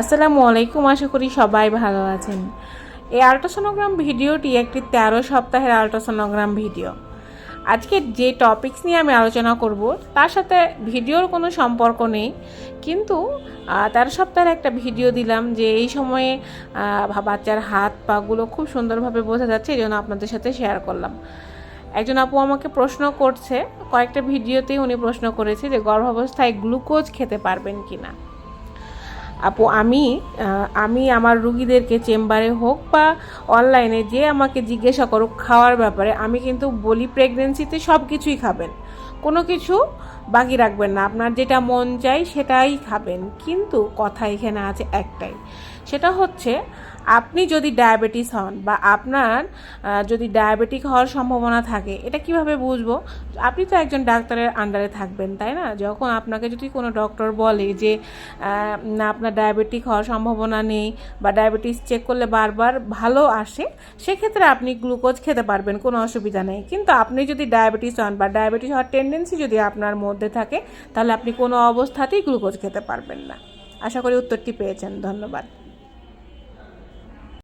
আসসালামু আলাইকুম, আশা করি সবাই ভালো আছেন। এই আল্ট্রাসোনোগ্রাম ভিডিওটি একটি তেরো সপ্তাহের আল্ট্রাসোনোগ্রাম ভিডিও। আজকে যে টপিকস নিয়ে আমি আলোচনা করব, তার সাথে ভিডিওর কোনো সম্পর্ক নেই, কিন্তু তেরো সপ্তাহের একটা ভিডিও দিলাম যে এই সময়ে বাচ্চার হাত পাগুলো খুব সুন্দরভাবে বোঝা যাচ্ছে, এই জন্য আপনাদের সাথে শেয়ার করলাম। একজন আপু আমাকে প্রশ্ন করছে, কয়েকটা ভিডিওতেই উনি প্রশ্ন করেছে যে গর্ভাবস্থায় গ্লুকোজ খেতে পারবেন কি না আপু, আমি আমি আমার রুগীদেরকে চেম্বারে হোক বা অনলাইনে যে আমাকে জিজ্ঞাসা করুক খাওয়ার ব্যাপারে, আমি কিন্তু বলি প্রেগনেন্সিতে সব কিছুই খাবেন। কোনো কিছু বাকি রাখবেন না। আপনার যেটা মন চাই সেটাই খাবেন। কিন্তু কথা এখানে আছে একটাই। সেটা হচ্ছে, আপনি যদি ডায়াবেটিস হন বা আপনার যদি ডায়াবেটিক হওয়ার সম্ভাবনা থাকে, এটা কীভাবে বুঝব? আপনি তো একজন ডাক্তারের আন্ডারে থাকবেন, তাই না? যখন আপনাকে যদি কোনো ডক্টর বলে যে না, আপনার ডায়াবেটিক হওয়ার সম্ভাবনা নেই বা ডায়াবেটিস চেক করলে বারবার ভালো আসে, সেক্ষেত্রে আপনি গ্লুকোজ খেতে পারবেন, কোনো অসুবিধা নেই। কিন্তু আপনি যদি ডায়াবেটিস হন বা ডায়াবেটিস হওয়ার টেন্ডেন্সি যদি আপনার মধ্যে থাকে, তাহলে আপনি কোনো অবস্থাতেই গ্লুকোজ খেতে পারবেন না। আশা করি উত্তরটি পেয়েছেন, ধন্যবাদ।